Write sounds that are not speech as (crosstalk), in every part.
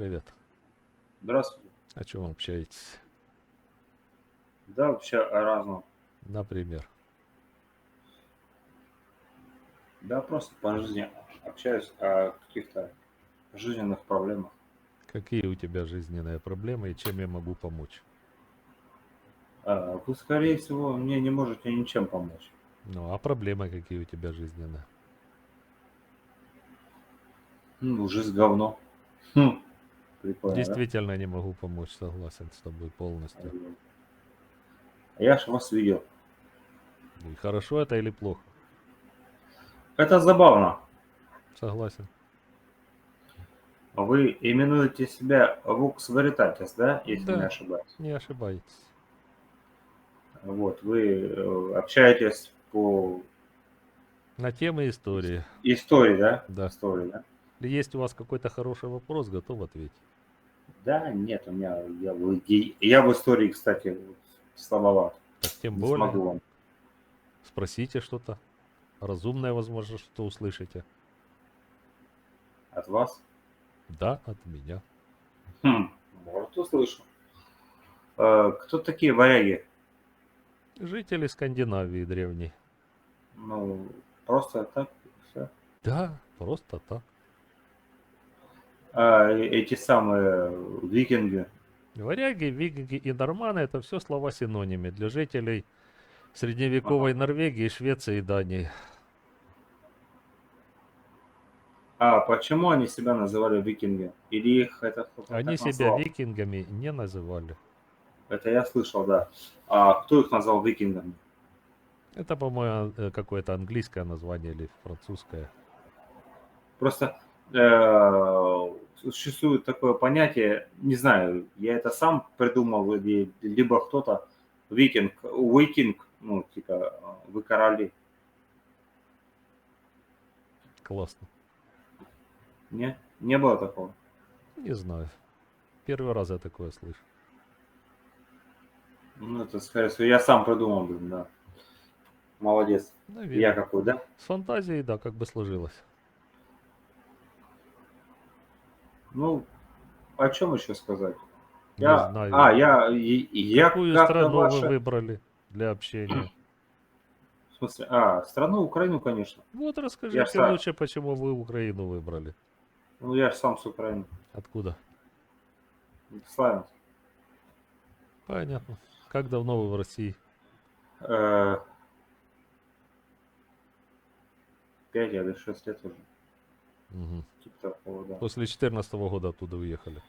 Привет. Здравствуйте. О чем общаетесь? Да, вообще о разном. Например. Да, просто по жизни общаюсь о каких-то жизненных проблемах. Какие у тебя жизненные проблемы и чем я могу помочь? А, Вы, скорее всего, мне не можете ничем помочь. Ну, а проблемы какие у тебя жизненные? Ну, жизнь говно. Хм, Прикольно, да? Действительно не могу помочь, согласен с тобой полностью. А Я ж вас видел. И хорошо это или плохо? Это забавно. Согласен. Вы именуете себя Vux Veritatis, да, если Да. не ошибаюсь? Не ошибаетесь. Вот, вы э, общаетесь по На темы истории. истории, да? Да. Истории, да? Если есть у вас какой-то хороший вопрос, готов ответить. Да, нет, у меня, я, в- я в истории, кстати, слабоват. Так тем Не более, смогу вам. спросите что-то. Разумное, возможно, что услышите. От вас? Да, от меня. Хм, может, услышу. Э, Кто такие варяги? Жители Скандинавии древней. Ну, просто так, все. Да, просто так. А э- эти самые викинги, Варяги, викинги и норманы это все слова синонимы для жителей средневековой Норвегии, Швеции и Дании. а почему они себя называли викинги? Или их это Они себя назвал? викингами не называли. Это я слышал, да. А кто их назвал викингами? Это, по-моему, э, какое-то английское название или французское. Просто э, существует такое понятие, не знаю, я это сам придумал, или- либо кто-то, викинг, викинг, ну, типа, вы короли. Классно. Не? Не было такого? Не знаю. Первый раз я такое слышу. Ну, это, скорее всего, я сам придумал, блин, да. Молодец. Наверное. Я какой, да? С фантазией, да, как бы сложилось. Ну, о чем еще сказать? Не Я, знаю. а, я, я Какую страну ваше- вы выбрали для общения? В смысле, а, страну Украину, конечно. Вот расскажите сам- лучше, почему вы Украину выбрали. Ну, я же сам с Украины. Откуда? Славянск. Понятно. Как давно вы в России? Э, Пять или шесть лет уже. Мгм. Типа такого, да. После 14 года оттуда уехали.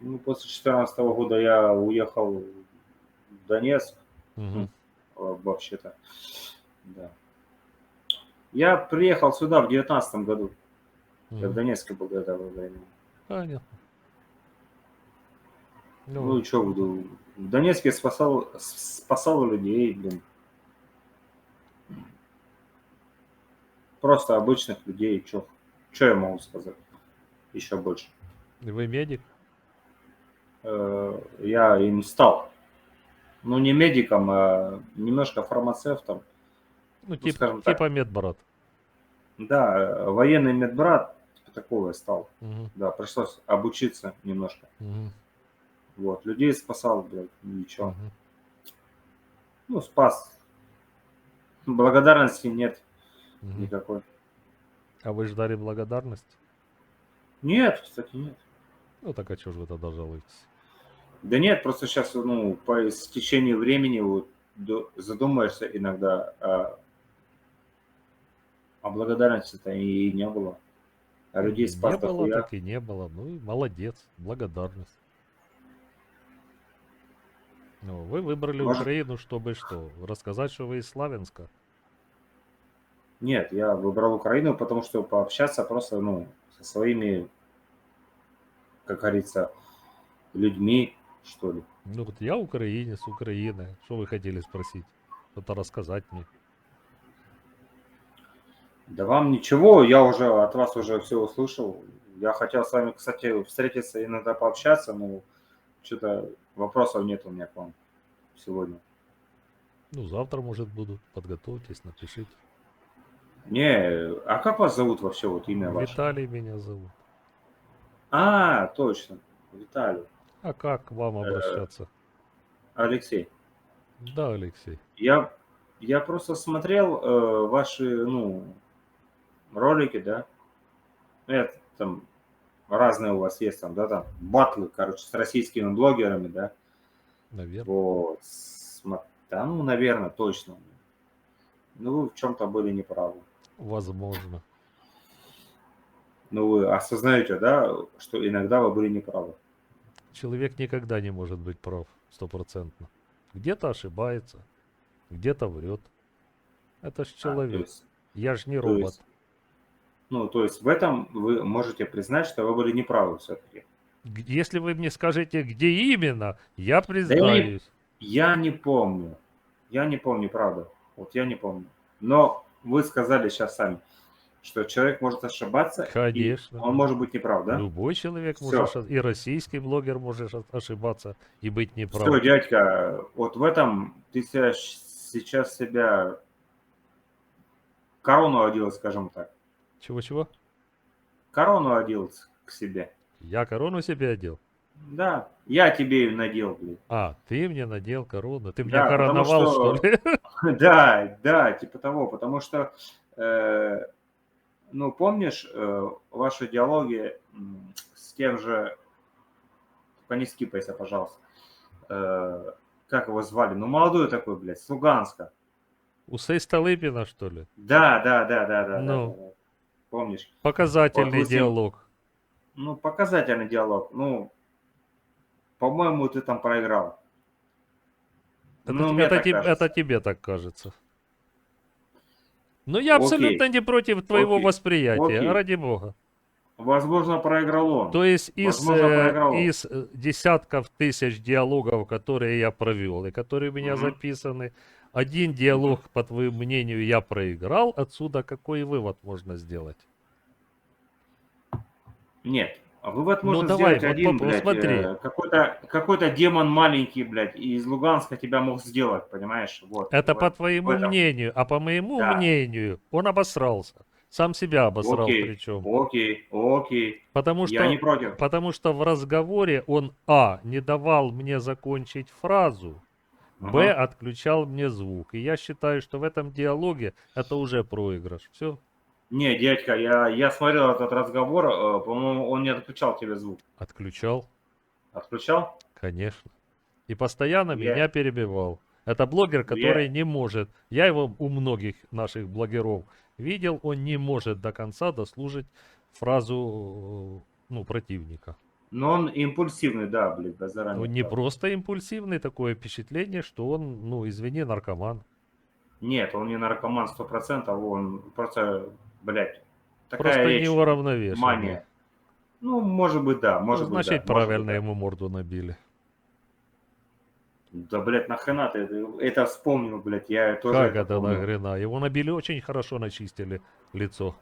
Ну, после 2014 года я уехал в Донецк, э, вообще-то. Да. Я приехал сюда в девятнадцатом году. Я в. Донецке был до этого времени. Понятно. Ну, Ну, и что буду? В Донецке спасал, спасал людей, блин. Просто обычных людей. Что что я могу сказать? Еще больше. вы медик? Э, Я им стал. Ну, не медиком, а немножко фармацевтом. Ну, тип- скажем так. типа медбрат. Да, э, военный медбрат, типа такого я стал. Мгм. Да, пришлось обучиться немножко. Мгм. Вот, людей спасал, блядь, ничего. Мгм. Ну, спас. Благодарности нет Мгм. никакой. А вы ждали благодарность? Нет, кстати, нет. Ну так а что же вы тогда жалуетесь? Да нет, просто сейчас, ну, по стечению времени вот, задумаешься иногда, а, а благодарности-то и не было. А людей спас не было, дохуя. так и не было. Ну и молодец, благодарность. Ну, вы выбрали Может- Украину, чтобы что? Рассказать, что вы из Славянска? Нет, я выбрал Украину, потому что пообщаться просто, ну, со своими, как говорится, людьми, что ли. Ну вот я украинец, Украины. Что вы хотели спросить? Что-то рассказать мне. Да вам ничего, я уже от вас уже все услышал. Я хотел с вами, кстати, встретиться, иногда пообщаться, но что-то вопросов нет у меня к вам сегодня. Ну, завтра, может, будут. Подготовьтесь, напишите. Не, а как вас зовут вообще, вот имя ваше? Виталий меня зовут. А, точно. Виталий. А как к вам обращаться? Алексей. Да, Алексей. Я, я просто смотрел э, ваши, ну, ролики, да. Я там разные у вас есть там, да, там батлы, короче, с российскими блогерами, да. Наверное. Вот. Смо- Да, ну, наверное, точно. Ну, вы в чем-то были неправы. Возможно. Ну, вы осознаете, да, что иногда вы были неправы. Человек никогда не может быть прав стопроцентно. Где-то ошибается, где-то врет. Это ж А, человек. есть- Я ж не робот. есть- ну, то есть в этом вы можете признать, что вы были неправы все-таки. Если вы мне скажете, где именно, я признаюсь. Я не помню. Я не помню, правда. Вот я не помню. Но вы сказали сейчас сами, что человек может ошибаться. и Конечно. Он может быть неправ, да? Любой человек Всё. может, ошиб- и российский блогер может ошибаться и быть неправ. Все, дядька, вот в этом ты себя сейчас себя корону одел, скажем так. Чего-чего? Корону одел к себе. Я корону себе одел. Да, я тебе ее надел, блин. А, ты мне надел корону. Ты Да, меня потому короновал, что- что ли? (laughs) (laughs) Да, да, типа того, потому что, э, ну, помнишь э, ваши диалоги с тем же, не скипайся, пожалуйста, Э, как его звали, ну, молодой такой, блядь, с Луганска. Усей Столыпина, что ли? Да, да, да, да, да, да, Ну. да, да. помнишь? Показательный ним- диалог. Ну, показательный диалог, ну, по-моему, ты там проиграл. Это, Ну, это так те- кажется. это тебе так кажется. Но я Окей. абсолютно не против твоего Окей. восприятия, Окей. ради бога. Возможно, проиграл он. То есть из, Возможно, э, проиграл. из э, десятков тысяч диалогов, которые я провел и которые у меня Мгм. записаны, один диалог, по твоему мнению, я проиграл. Отсюда какой вывод можно сделать? Нет. А вывод Ну, можно давай, сделать вот один, поп- блядь. смотри. э, Какой-то, какой-то демон маленький, блядь, из Луганска тебя мог сделать, понимаешь? Вот. Это Вот по твоему этом. мнению, а по моему Да. мнению он обосрался. Сам себя обосрал Окей, причем. Окей, окей. Потому что Я не против. Потому что в разговоре он, а, не давал мне закончить фразу, б, Ага. отключал мне звук. И я считаю, что в этом диалоге это уже проигрыш. Все, Не, дядька, я, я смотрел этот разговор, э, по-моему, он не отключал тебе звук. отключал, Отключал? конечно. И постоянно Я- меня перебивал. Это блогер, который не может, я его у многих наших блогеров видел, он не может до конца дослужить фразу э, ну, противника. Но он импульсивный, да, блядь, да, заранее. Он не просто импульсивный, такое впечатление, что он, ну, извини, наркоман. Нет, он не наркоман 100%, он просто, блядь, такая Просто речь, неуравновешенный. мания. Ну, может быть, да, Ну, может быть, значит, да, может правильно быть, да. ему морду набили. Да, блядь, нахрена ты это, это вспомнил, блядь, я тоже как это помню. нахрена? Его набили очень хорошо, начистили лицо.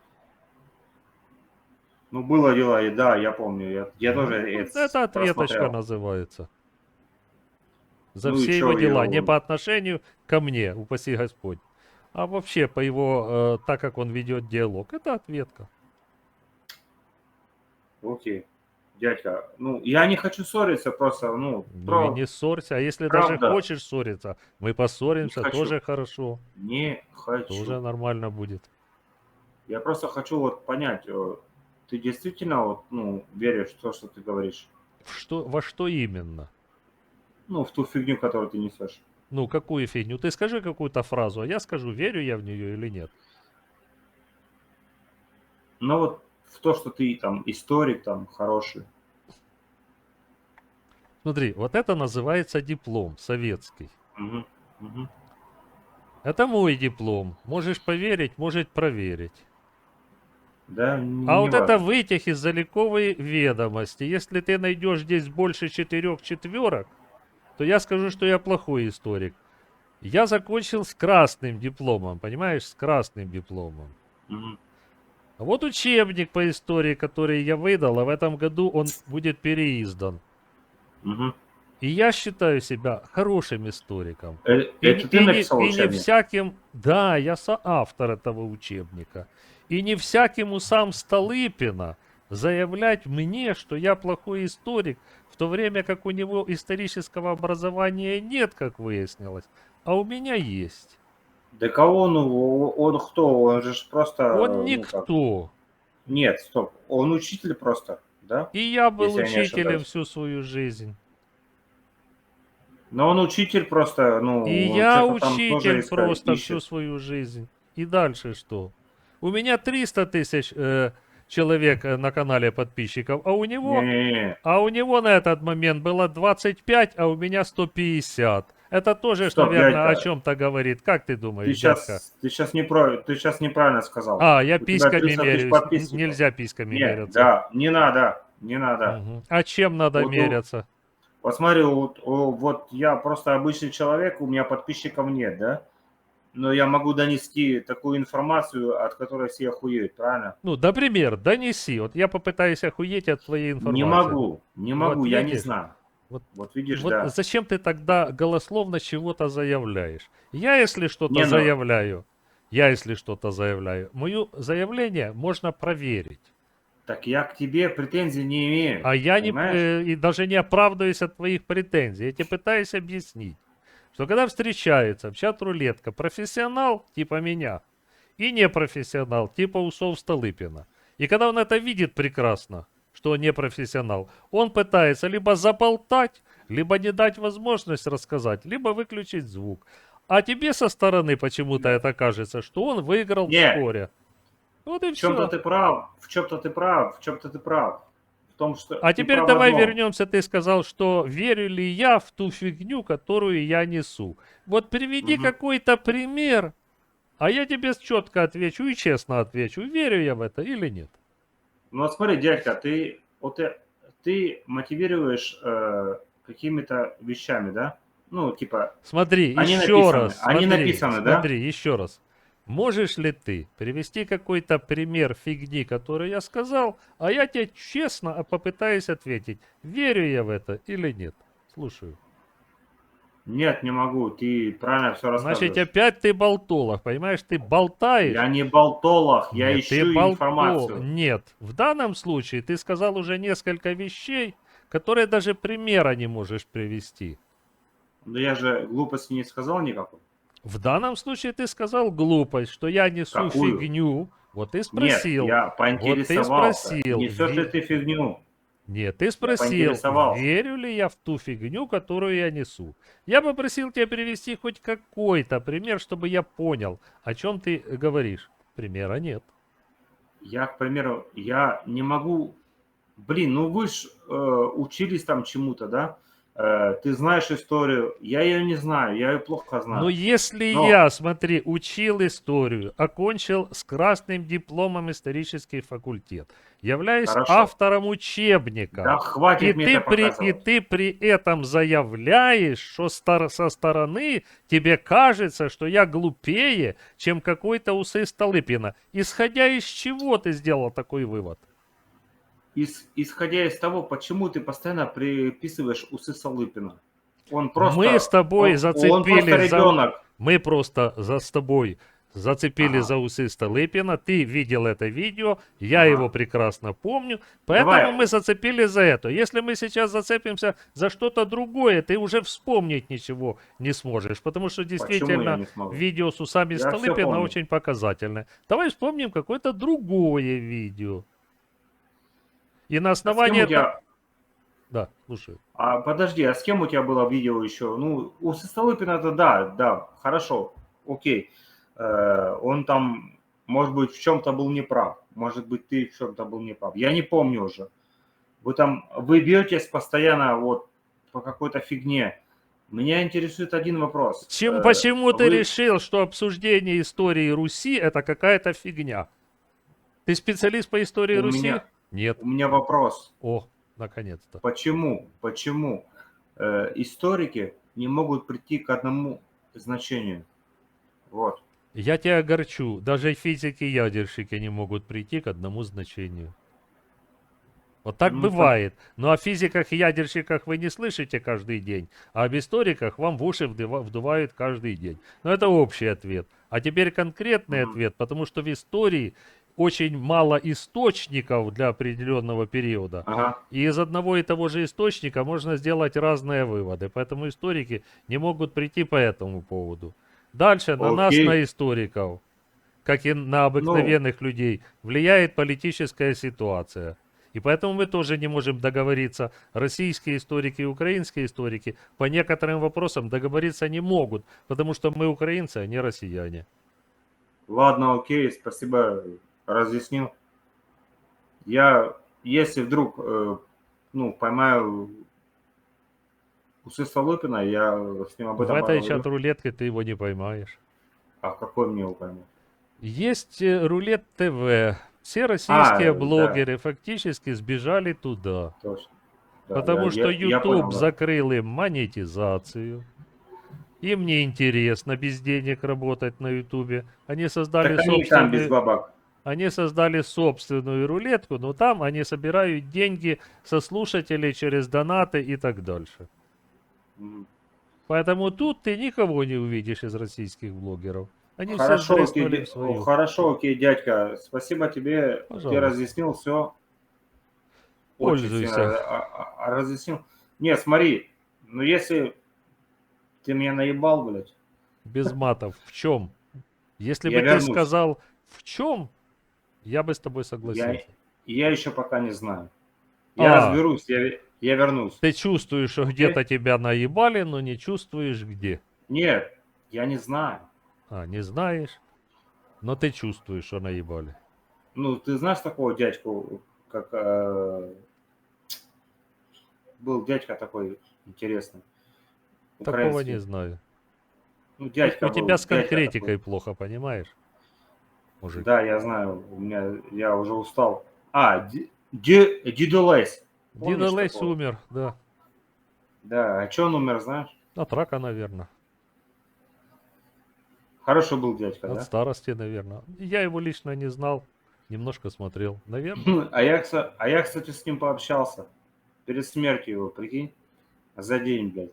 Ну, было дело, и да, я помню, я, я тоже Ну, это это ответочка просмотрел. называется. За Ну все его дела. его- Не по отношению ко мне, упаси Господь. А вообще по его, э, так как он ведет диалог. Это ответка. Окей, дядька, ну, я не хочу ссориться, просто, ну, Ну про- и не ссорься. А если даже Правда. хочешь ссориться, мы поссоримся, тоже хорошо. не хочу. Тоже нормально будет. Я просто хочу вот понять, э, ты действительно вот, ну, веришь в то, что ты говоришь? В Что, во что именно? Ну, в ту фигню, которую ты несешь. Ну, какую фигню? Ты скажи какую-то фразу, а я скажу, верю я в нее или нет. Ну, вот в то, что ты там историк, там, хороший. Смотри, вот это называется диплом советский. Это мой диплом. Можешь поверить, может проверить. Да, н- А не вот важно. это вытяг из заликовой ведомости. Если ты найдешь здесь больше четырех четверок, то я скажу, что я плохой историк. Я закончил с красным дипломом, понимаешь, с красным дипломом. Мгм. А вот учебник по истории, который я выдал, а в этом году он будет переиздан. Мгм. И я считаю себя хорошим историком. Э, И, Это и ты не- написал и не учебник? всяким, да, я соавтор этого учебника. И не всяким усам Столыпина заявлять мне, что я плохой историк, в то время как у него исторического образования нет, как выяснилось, а у меня есть. Да кого он, он кто? Он же просто... Он ну, как- никто. Нет, стоп. Он учитель просто, да? И я был Если я учителем ошибаюсь. всю свою жизнь. Но он учитель просто, ну... И я учитель искать просто ищет. всю свою жизнь. И дальше что? У меня 300 тысяч э, человек э, на канале подписчиков, а у него, Не-не-не. а у него на этот момент было 25, а у меня 150. Это тоже, Стоп, наверное, о чем-то говорит. Как ты Ты думаешь, сейчас, дядька? ты сейчас не про, ты сейчас неправильно сказал. А, я у письками 300 тысяч меряюсь. Нельзя письками Нет, меряться. да, не надо, не надо. Мгм. А чем надо Вот меряться? Вот смотри, вот, вот я просто обычный человек, у меня подписчиков нет, да? Но я могу донести такую информацию, от которой все охуеют, правильно? Ну, например, донеси. Вот я попытаюсь охуеть от твоей информации. Не могу, не могу, Вот я не видишь? знаю. Вот- Вот, видишь, Вот да. зачем ты тогда голословно чего-то заявляешь? Я, если что-то Не, ну- заявляю, я, если что-то заявляю, мое заявление можно проверить. Так я к тебе претензий не имею. А я не, понимаешь? э, и даже не оправдываюсь от твоих претензий. Я тебе пытаюсь объяснить, что когда встречается в чат-рулетка профессионал типа меня и непрофессионал типа усов Столыпина, и когда он это видит прекрасно, что он не профессионал, он пытается либо заболтать, либо не дать возможность рассказать, либо выключить звук. А тебе со стороны почему-то это кажется, что он выиграл Не. в споре. Вот и В чем-то ты прав, в чем-то ты прав, в чем-то ты прав. Том, что А теперь давай одном. вернемся. Ты сказал, что верю ли я в ту фигню, которую я несу. Вот приведи Мгм. какой-то пример, а я тебе четко отвечу и честно отвечу, верю я в это или нет. Ну вот смотри, дядька, ты вот ты, ты мотивируешь э, какими-то вещами, да? Ну, типа, Смотри, Они еще написаны, раз. они смотри, написаны, да? Смотри, еще раз. Можешь ли ты привести какой-то пример фигни, который я сказал, а я тебе честно попытаюсь ответить, верю я в это или нет? Слушаю. нет, не могу, ты правильно все рассказываешь. Значит, опять ты болтолог, понимаешь? Ты болтаешь. Я не болтолог, я Нет, ищу болтол- информацию. Нет, в данном случае ты сказал уже несколько вещей, которые даже примера не можешь привести. Но я же глупости не сказал никакой. В данном случае ты сказал глупость, что я несу Какую? фигню. Вот ты спросил. Нет, я поинтересовался. спросил, Несешь ли ты фигню? Нет, ты спросил, верю ли я в ту фигню, которую я несу. Я попросил тебя привести хоть какой-то пример, чтобы я понял, о чем ты говоришь. Примера нет. Я, к примеру, я не могу... Блин, ну вы ж э, учились там чему-то, да? Э, ты знаешь историю. Я ее не знаю, я ее плохо знаю. Но если Но- я, смотри, учил историю, окончил с красным дипломом исторический факультет, являюсь Хорошо. автором учебника, да хватит и ты, при, и ты при этом заявляешь, что стар- со стороны тебе кажется, что я глупее, чем какой-то усы Столыпина. Исходя из чего ты сделал такой вывод? Ис- исходя из того, почему ты постоянно приписываешь усы Салыпина. Он просто... Мы с тобой он- Он зацепились просто за- ребенок. Мы просто за с тобой зацепили Ага. за усы Столыпина. Ты видел это видео, я Ага. его прекрасно помню. Поэтому Давай. мы зацепили за это. Если мы сейчас зацепимся за что-то другое, ты уже вспомнить ничего не сможешь. Потому что действительно видео с усами Я Столыпина очень показательное. Давай вспомним какое-то другое видео. И на А основании... это- тебя- Да, слушаю. А подожди, а с кем у тебя было видео еще? Ну, у Столыпина это да, да, хорошо, окей. Э, он там, может быть, в чем-то был неправ. Может быть, ты в чем-то был неправ. Я не помню уже. Вы там, вы бьетесь постоянно вот по какой-то фигне. Меня интересует один вопрос. Чем, Э, почему ты вы- решил, что обсуждение истории Руси это какая-то фигня? Ты специалист по истории У Руси? меня- Нет. У меня вопрос. О, наконец-то. Почему, почему э, историки не могут прийти к одному значению? Вот. Я тебя огорчу. Даже физики-ядерщики не могут прийти к одному значению. Вот так Ну, бывает. Но о физиках и ядерщиках вы не слышите каждый день, а об историках вам в уши вдува- вдувают каждый день. Но это общий ответ. А теперь конкретный Мгм. ответ, потому что в истории очень мало источников для определенного периода. Ага. И из одного и того же источника можно сделать разные выводы. Поэтому историки не могут прийти по этому поводу. Дальше на нас, Окей. на историков, как и на обыкновенных людей, влияет политическая ситуация. И поэтому мы тоже не можем договориться. Российские историки и украинские историки по некоторым вопросам договориться не могут, потому что мы украинцы, а не россияне. Ладно, окей, спасибо, разъяснил. Я, если вдруг, э, ну, поймаю усы Столыпина, я с ним об В этом этой поговорю. чат-рулетке ты его не поймаешь. А какой мне его пойму? Есть э, рулет ТВ. Все российские А, да. блогеры фактически сбежали туда. Точно. Да, потому я- что я- я понял, YouTube да. закрыл им монетизацию. Им не интересно без денег работать на YouTube. Они создали Так они и там без бабок. Они создали собственную рулетку, но там они собирают деньги со слушателей через донаты и так дальше. Поэтому тут ты никого не увидишь из российских блогеров. Они все Хорошо, окей, сдреснули дя- в свою. хорошо, окей, дядька. Спасибо тебе. Ты Пожалуйста. разъяснил все. Пользуйся. разъяснил. Не, смотри, ну если ты меня наебал, блядь, Без матов. В чем? Если Я бы вернусь. ты сказал в чем, я бы с тобой согласился. я еще пока не знаю. Я А. разберусь, я, я вернусь. Ты чувствуешь, что где-то тебя наебали, но не чувствуешь где. Нет, я не знаю. А, не знаешь, но ты чувствуешь, что наебали. Ну, ты знаешь такого дядьку, как э, был дядька такой интересный. Такого не знаю. Ну, дядька У был, тебя с конкретикой плохо, понимаешь? Мужик. Да, я знаю, у меня, я уже устал. А, Ди- Ди- Дидо Лейс. Помнишь Дида Лейс такого? умер, да. Да, а что он умер, знаешь? От рака, наверное. Хороший был дядька, От да? старости, наверное. Я его лично не знал. Немножко смотрел. Наверное. А я, кса- а я, кстати, с ним пообщался. Перед смертью его, прикинь. За день, блядь.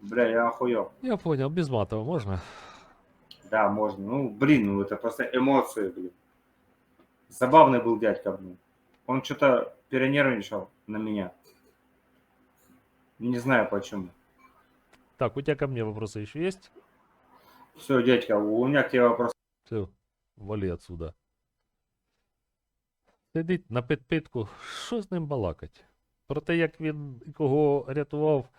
Бля, я охуел. Я понял, без матов можно? Да, можно. Ну, блин, ну это просто эмоции, блин. Забавный был дядька, блин. Он что-то перенервничал на меня. Не знаю почему. Так, у тебя ко мне вопросы еще есть? Все, дядька, у меня к тебе вопрос. Все, вали отсюда. Сидить на підпитку, що з ним балакать? Про те, як він кого рятував,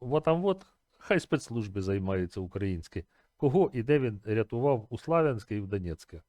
вот там от, хай спецслужби займаються українські. Кого і де він рятував у Славянське і в Донецьке.